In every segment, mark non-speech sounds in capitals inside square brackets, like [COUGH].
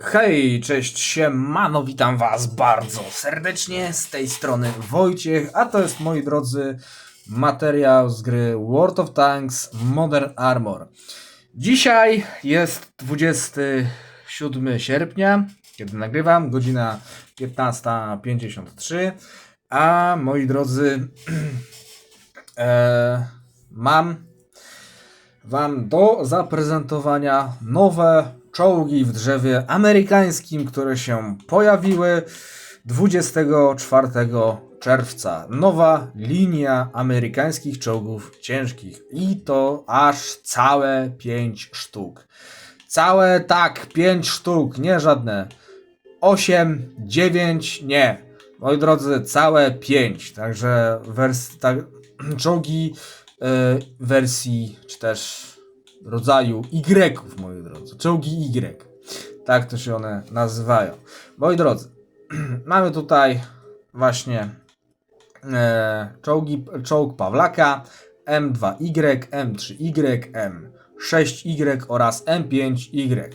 Hej, cześć, siemano, witam was bardzo serdecznie, z tej strony Wojciech, a to jest, moi drodzy, materiał z gry World of Tanks Modern Armor. Dzisiaj jest 27 sierpnia, kiedy nagrywam, godzina 15.53, a moi drodzy, [CLEARS THROAT] e, mam Wam do zaprezentowania nowe czołgi w drzewie amerykańskim, które się pojawiły 24 czerwca. Nowa linia amerykańskich czołgów ciężkich i to aż całe 5 sztuk. Całe tak, 5 sztuk, nie żadne 8, 9, nie. Moi drodzy, całe 5. Także wers- tak, [CLEARS THROAT] czołgi y, wersji, czy też rodzaju Y, moi drodzy. Czołgi Y. Tak to się one nazywają. Moi drodzy, [CLEARS THROAT] mamy tutaj właśnie e, czołgi, czołg Pawlaka, M2Y, M3Y, M6Y oraz M5Y.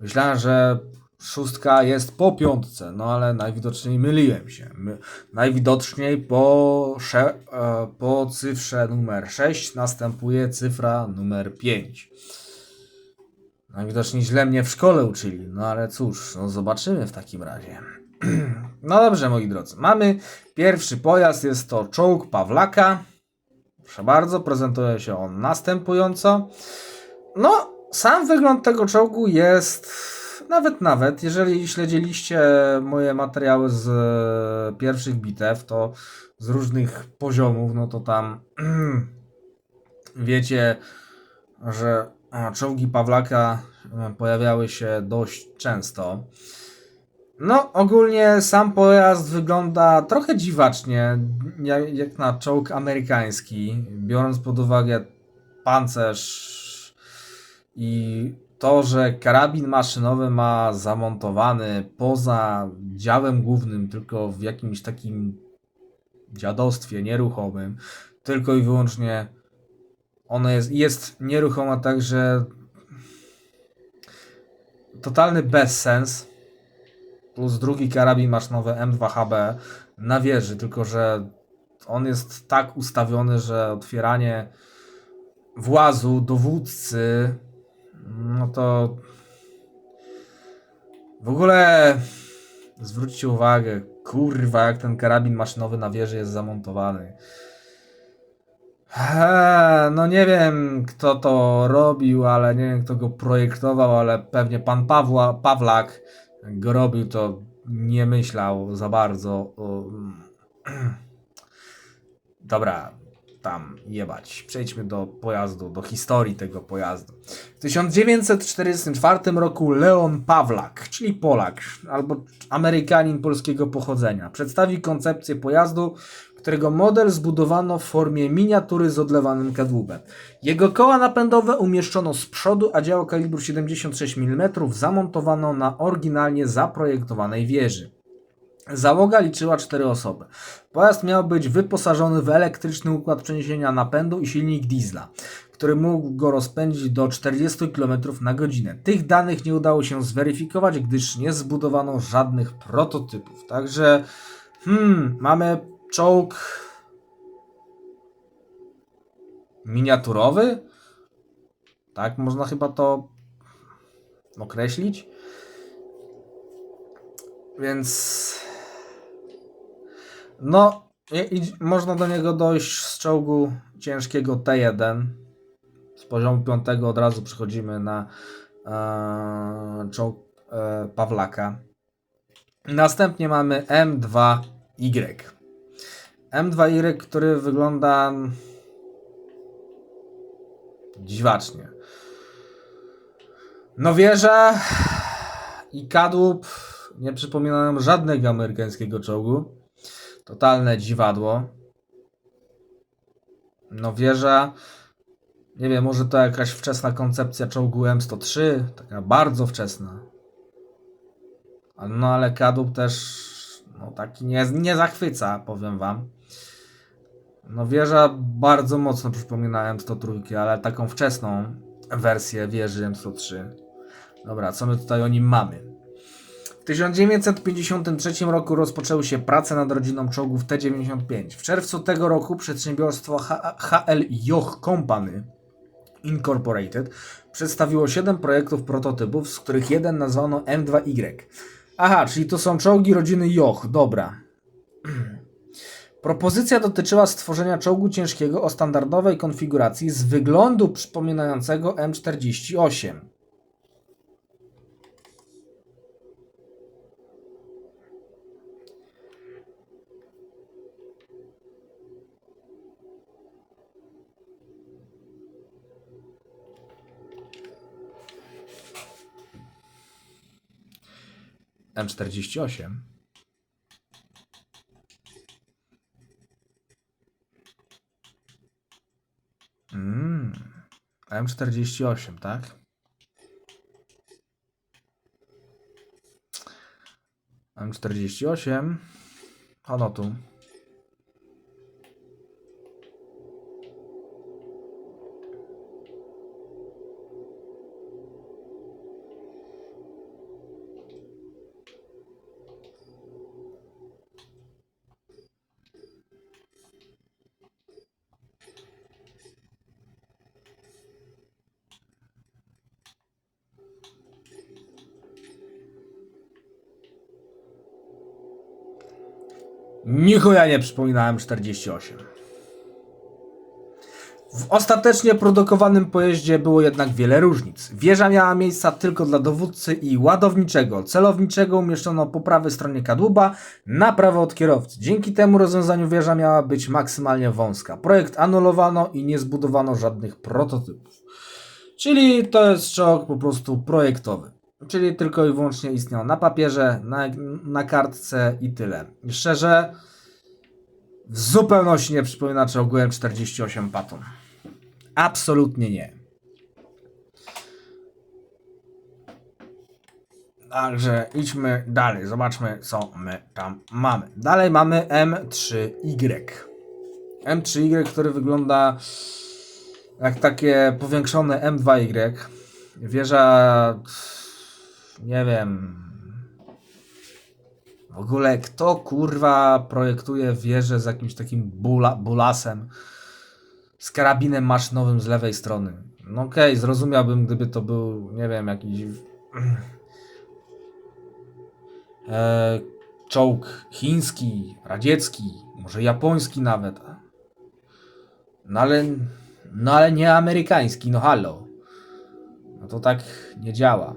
Myślałem, że szóstka jest po piątce, no ale najwidoczniej myliłem się. My, najwidoczniej po, sze, e, po cyfrze numer 6 następuje cyfra numer 5. Najwidoczniej źle mnie w szkole uczyli, no ale cóż, no zobaczymy w takim razie. [CLEARS THROAT] No dobrze, moi drodzy. Mamy pierwszy pojazd, jest to czołg Pawlaka. Proszę bardzo, prezentuje się on następująco. No, sam wygląd tego czołgu jest nawet, nawet, jeżeli śledziliście moje materiały z e, pierwszych bitew, to z różnych poziomów, no to tam [CLEARS THROAT] wiecie, że czołgi Pawlaka e, pojawiały się dość często. No, ogólnie sam pojazd wygląda trochę dziwacznie, jak na czołg amerykański, biorąc pod uwagę pancerz i to, że karabin maszynowy ma zamontowany poza działem głównym, tylko w jakimś takim dziadostwie nieruchomym, tylko i wyłącznie ono jest, jest nieruchome, także totalny bezsens. Plus drugi karabin maszynowy M2HB na wieży, tylko że on jest tak ustawiony, że otwieranie włazu dowódcy, no to w ogóle zwróćcie uwagę, kurwa, jak ten karabin maszynowy na wieży jest zamontowany. No nie wiem, kto to robił, ale nie wiem, kto go projektował, ale pewnie pan Pawła, Pawlak go robił, to nie myślał za bardzo. [CLEARS THROAT] Dobra, tam jebać. Przejdźmy do pojazdu, do historii tego pojazdu. W 1944 roku Leon Pawlak, czyli Polak, albo Amerykanin polskiego pochodzenia, przedstawił koncepcję pojazdu, którego model zbudowano w formie miniatury z odlewanym kadłubem. Jego koła napędowe umieszczono z przodu, a działo kalibru 76 mm zamontowano na oryginalnie zaprojektowanej wieży. Załoga liczyła 4 osoby. Pojazd miał być wyposażony w elektryczny układ przeniesienia napędu i silnik diesla, który mógł go rozpędzić do 40 km na godzinę. Tych danych nie udało się zweryfikować, gdyż nie zbudowano żadnych prototypów. Także, hmm, mamy czołg miniaturowy? Tak można chyba to określić. Więc no, i, i można do niego dojść z czołgu ciężkiego T1. Z poziomu 5 od razu przechodzimy na e, czołg e, Pawlaka. Następnie mamy M2Y. M2Y, który wygląda dziwacznie. No wieża i kadłub nie przypominają żadnego amerykańskiego czołgu. Totalne dziwadło. No wieża. Nie wiem, może to jakaś wczesna koncepcja czołgu M103, taka bardzo wczesna. No ale kadłub też no, taki nie, nie zachwyca, powiem wam. No wieża bardzo mocno przypomina M103, ale taką wczesną wersję wieży M103. Dobra, co my tutaj o nim mamy? 1953 roku rozpoczęły się prace nad rodziną czołgów T-95. W czerwcu tego roku przedsiębiorstwo HL Joch Company Incorporated przedstawiło 7 projektów prototypów, z których jeden nazwano M2Y. Aha, czyli to są czołgi rodziny Joch, dobra. [CLEARS THROAT] Propozycja dotyczyła stworzenia czołgu ciężkiego o standardowej konfiguracji z wyglądu przypominającego M48. M48. Mm. M48, tak? M48. Ono tu. Nichuja nie przypominałem 48. W ostatecznie produkowanym pojeździe było jednak wiele różnic. Wieża miała miejsca tylko dla dowódcy i ładowniczego. Celowniczego umieszczono po prawej stronie kadłuba, na prawo od kierowcy. Dzięki temu rozwiązaniu wieża miała być maksymalnie wąska. Projekt anulowano i nie zbudowano żadnych prototypów. Czyli to jest czołg po prostu projektowy. Czyli tylko i wyłącznie istniał na papierze, na, na kartce i tyle. Szczerze, w zupełności nie przypomina czołgu M48 Patton. Absolutnie nie. Także idźmy dalej, zobaczmy co my tam mamy. Dalej mamy M3Y. M3Y, który wygląda jak takie powiększone M2Y. Wieża, nie wiem, w ogóle kto kurwa projektuje wieżę z jakimś takim bula, bulasem, z karabinem maszynowym z lewej strony? No okej, zrozumiałbym, gdyby to był, nie wiem, jakiś [CLEARS THROAT] e, czołg chiński, radziecki, może japoński nawet. No ale, no ale nie amerykański, no halo. No to tak nie działa.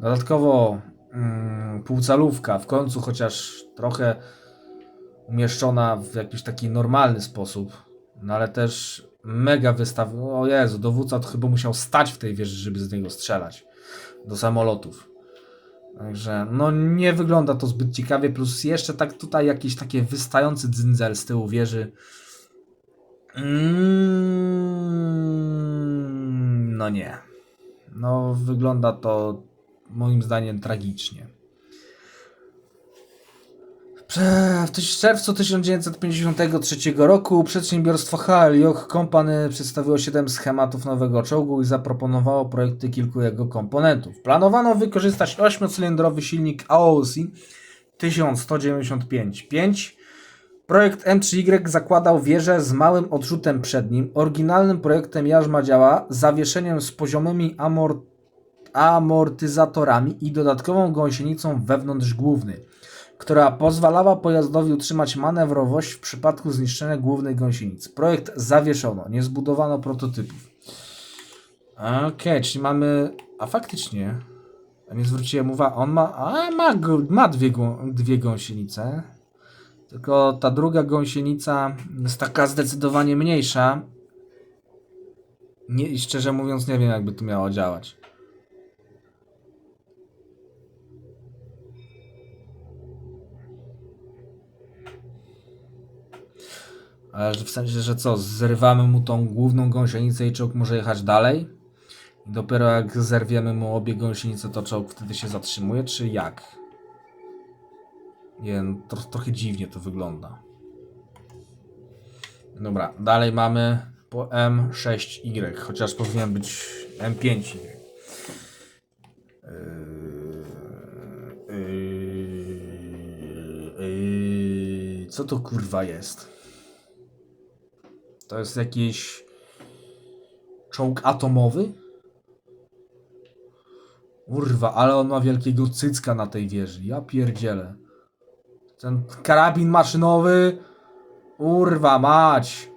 Dodatkowo mm, półcalówka, w końcu chociaż trochę umieszczona w jakiś taki normalny sposób, no ale też mega wystaw. O Jezu, dowódca to chyba musiał stać w tej wieży, żeby z niego strzelać do samolotów. Także no nie wygląda to zbyt ciekawie, plus jeszcze tak tutaj jakiś taki wystający dzyndzel z tyłu wieży. Mm, no nie. No wygląda to moim zdaniem tragicznie. W czerwcu 1953 roku przedsiębiorstwo Joch Company przedstawiło 7 schematów nowego czołgu i zaproponowało projekty kilku jego komponentów. Planowano wykorzystać 8-cylindrowy silnik AOC 1195-5. Projekt M3Y zakładał wieżę z małym odrzutem przednim, oryginalnym projektem jarzma działa, zawieszeniem z poziomymi amort amortyzatorami i dodatkową gąsienicą wewnątrz główny, która pozwalała pojazdowi utrzymać manewrowość w przypadku zniszczenia głównej gąsienicy. Projekt zawieszono, nie zbudowano prototypów. Okej, czyli mamy. A faktycznie. Nie zwróciłem uwagi. On ma. A ma, ma dwie, dwie gąsienice. Tylko ta druga gąsienica jest taka zdecydowanie mniejsza. Nie, i szczerze mówiąc, nie wiem, jakby to miało działać. Ale w sensie, że co, zrywamy mu tą główną gąsienicę i czołg może jechać dalej? I dopiero jak zerwiemy mu obie gąsienice, to czołg wtedy się zatrzymuje, czy jak? Nie tro, trochę dziwnie to wygląda. Dobra, dalej mamy po M6Y, chociaż powinien być M5Y. Yy, yy, co to kurwa jest? To jest jakiś czołg atomowy? Kurwa, ale on ma wielkiego cycka na tej wieży. Ja pierdzielę. Ten karabin maszynowy. Urwa mać.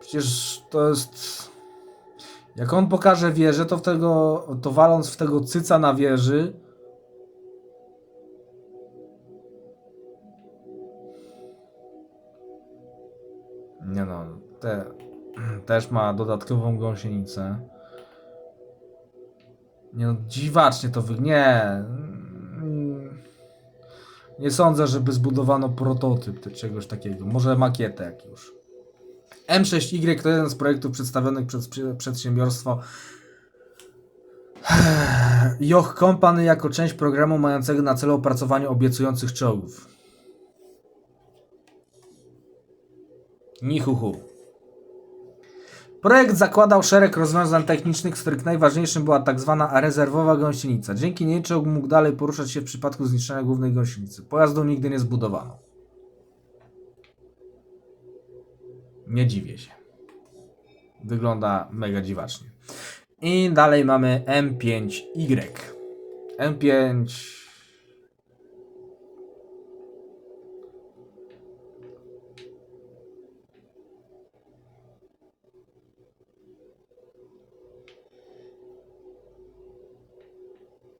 Przecież to jest. Jak on pokaże wieżę, to w tego. To waląc w tego cyca na wieży. Nie no, te, też ma dodatkową gąsienicę. Nie no, dziwacznie to wy... Nie. Nie sądzę, żeby zbudowano prototyp te- czegoś takiego. Może makietę jak już. M6Y to jeden z projektów przedstawionych przez przedsiębiorstwo [SIGHS] Joch Company jako część programu mającego na celu opracowanie obiecujących czołgów. Nichuchu. Projekt zakładał szereg rozwiązań technicznych, z których najważniejszym była tak zwana rezerwowa gąsienica. Dzięki niej czołg mógł dalej poruszać się w przypadku zniszczenia głównej gąsienicy. Pojazdu nigdy nie zbudowano. Nie dziwię się. Wygląda mega dziwacznie. I dalej mamy M5Y. M5.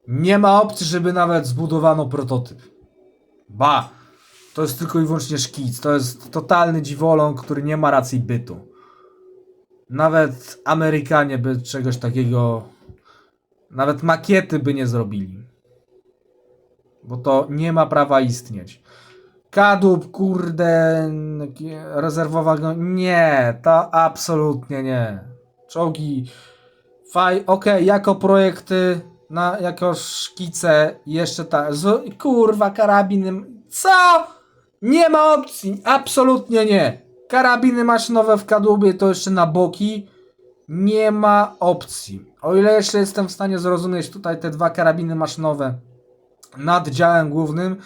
Nie ma opcji, żeby nawet zbudowano prototyp. Ba! To jest tylko i wyłącznie szkic. To jest totalny dziwoląg, który nie ma racji bytu. Nawet Amerykanie by czegoś takiego. Nawet makiety by nie zrobili. Bo to nie ma prawa istnieć. Kadłub, kurde, rezerwowa. Nie, to absolutnie nie. Czołgi. Faj, okej, jako projekty, na, jako szkice, jeszcze ta. Z, kurwa, karabiny. Co? Nie ma opcji, absolutnie nie. Karabiny maszynowe w kadłubie to jeszcze na boki. Nie ma opcji. O ile jeszcze jestem w stanie zrozumieć tutaj te dwa karabiny maszynowe nad działem głównym,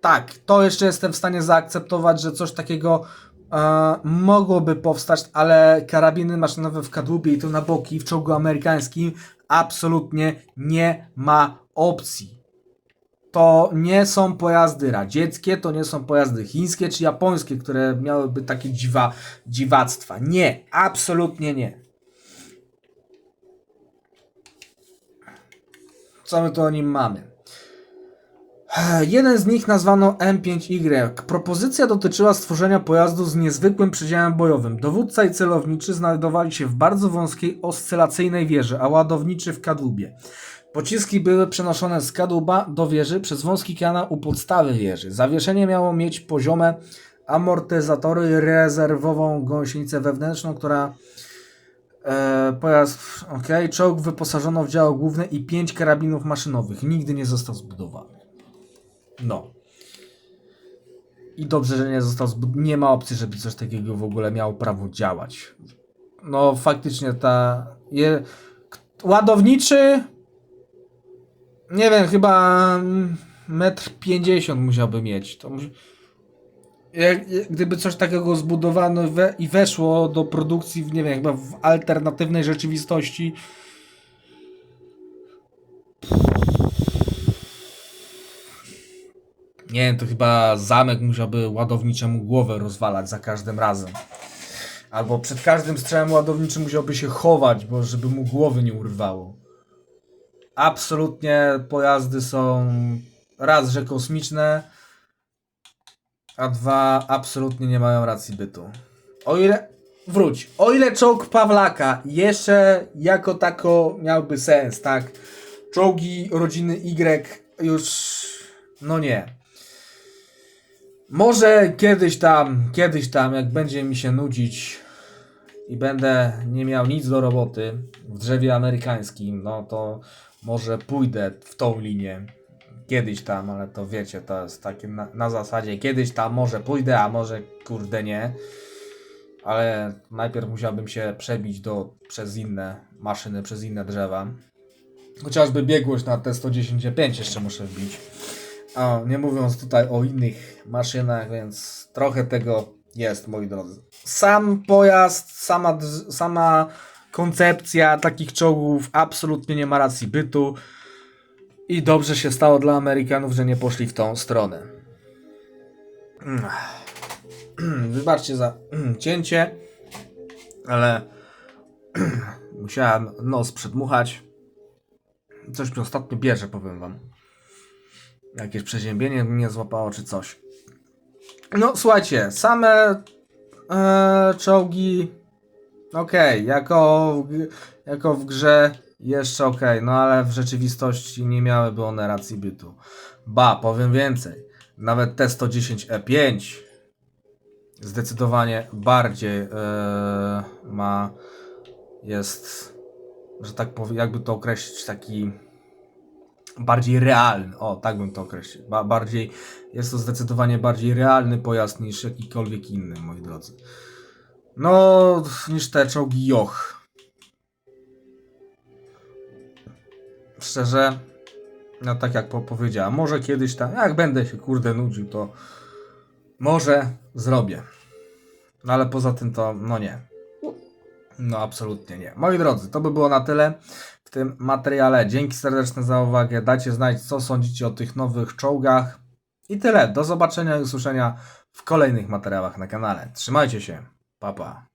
tak, to jeszcze jestem w stanie zaakceptować, że coś takiego e, mogłoby powstać, ale karabiny maszynowe w kadłubie i to na boki w czołgu amerykańskim absolutnie nie ma opcji. To nie są pojazdy radzieckie, to nie są pojazdy chińskie czy japońskie, które miałyby takie dziwa, dziwactwa. Nie, absolutnie nie. Co my tu o nim mamy? Jeden z nich nazwano M5Y. Propozycja dotyczyła stworzenia pojazdu z niezwykłym przedziałem bojowym. Dowódca i celowniczy znajdowali się w bardzo wąskiej oscylacyjnej wieży, a ładowniczy w kadłubie. Pociski były przenoszone z kadłuba do wieży przez wąski kanał u podstawy wieży. Zawieszenie miało mieć poziome amortyzatory rezerwową gąsienicę wewnętrzną, która e, pojazd, ok, czołg wyposażono w działo główne i pięć karabinów maszynowych. Nigdy nie został zbudowany. No. I dobrze, że nie został Nie ma opcji, żeby coś takiego w ogóle miało prawo działać. No, faktycznie ta. Je... Ładowniczy. Nie wiem, chyba metr pięćdziesiąt musiałby mieć. To gdyby coś takiego zbudowano we, i weszło do produkcji, w, nie wiem, chyba w alternatywnej rzeczywistości, Nie wiem, to chyba zamek musiałby ładowniczemu głowę rozwalać za każdym razem. Albo przed każdym strzałem ładowniczym musiałby się chować, bo żeby mu głowy nie urwało. Absolutnie pojazdy są raz, że kosmiczne, a dwa, absolutnie nie mają racji bytu. O ile, wróć, o ile czołg Pawlaka jeszcze jako tako miałby sens, tak? Czołgi rodziny Y już, no nie. Może kiedyś tam, kiedyś tam, jak będzie mi się nudzić i będę nie miał nic do roboty w drzewie amerykańskim, no to może pójdę w tą linię. Kiedyś tam, ale to wiecie, to jest takie na, na zasadzie kiedyś tam może pójdę, a może kurde nie. Ale najpierw musiałbym się przebić do, przez inne maszyny, przez inne drzewa. Chociażby biegłość na T110.5 jeszcze muszę wbić. O, nie mówiąc tutaj o innych maszynach, więc trochę tego jest, moi drodzy. Sam pojazd, sama, sama koncepcja takich czołgów absolutnie nie ma racji bytu. I dobrze się stało dla Amerykanów, że nie poszli w tą stronę. [CLEARS THROAT] Wybaczcie za [CLEARS THROAT] cięcie, ale [CLEARS THROAT] musiałem nos przedmuchać. Coś mi ostatnio bierze, powiem wam. Jakieś przeziębienie mnie złapało, czy coś. No, słuchajcie, same e, czołgi. Okej, jako, w- jako w grze jeszcze okej, no ale w rzeczywistości nie miałyby one racji bytu. Ba, powiem więcej. Nawet T-110E5 zdecydowanie bardziej e, ma. Jest, że tak powiem, jakby to określić, taki bardziej realny. O, tak bym to określił. Ba bardziej, jest to zdecydowanie bardziej realny pojazd niż jakikolwiek inny, moi drodzy. No, niż te czołgi Joch. Szczerze, no tak jak po powiedziałem, może kiedyś tam, jak będę się kurde nudził, to może zrobię. No ale poza tym to, no nie. No absolutnie nie. Moi drodzy, to by było na tyle tym materiale. Dzięki serdeczne za uwagę. Dajcie znać, co sądzicie o tych nowych czołgach. I tyle. Do zobaczenia i usłyszenia w kolejnych materiałach na kanale. Trzymajcie się. Pa, pa.